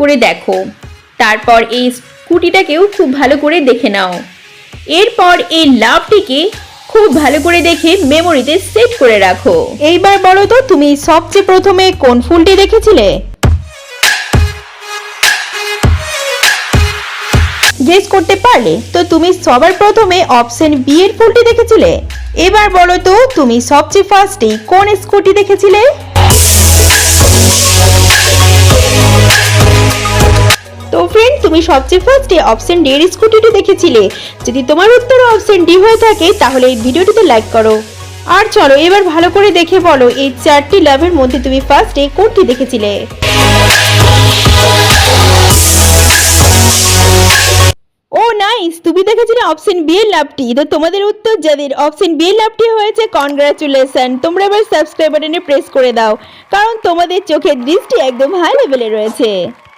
করে দেখো। তারপর এই স্কুটিটাকেও খুব ভালো করে দেখে নাও। এরপর এই লাভটিকে খুব ভালো করে দেখে মেমোরিতে সেভ করে রাখো। এইবার বলো তো, তুমি সবচেয়ে প্রথমে কোন ফুলটি দেখেছিলে? গেস করতে পারলে তো তুমি সবার প্রথমে অপশন বি এর ফুলটি দেখেছিলে। এবার বলো তো, তুমি সবচেয়ে ফার্স্টে কোন স্কুটি দেখেছিলে? তুমি সবচেয়ে ফার্স্টে অপশন ডি এর স্কুটিটি দেখেছিলে। যদি তোমার উত্তর অপশন ডি হয়ে থাকে, তাহলে এই ভিডিওটিতে লাইক করো। আর চলো, এবার ভালো করে দেখে বলো, এই চারটি লাভের মধ্যে তুমি ফার্স্টে কোনটি দেখেছিলে? ও নাইস তুমি দেখেছিলে অপশন বি এর লাভটি। তো তোমাদের উত্তর যাদের অপশন বি এর লাভটি হয়েছে কনগ্রাচুলেশন তোমরা এবার সাবস্ক্রাইব বাটনে প্রেস করে দাও, কারণ তোমাদের চোখের দৃষ্টি একদম হাই লেভেলে রয়েছে।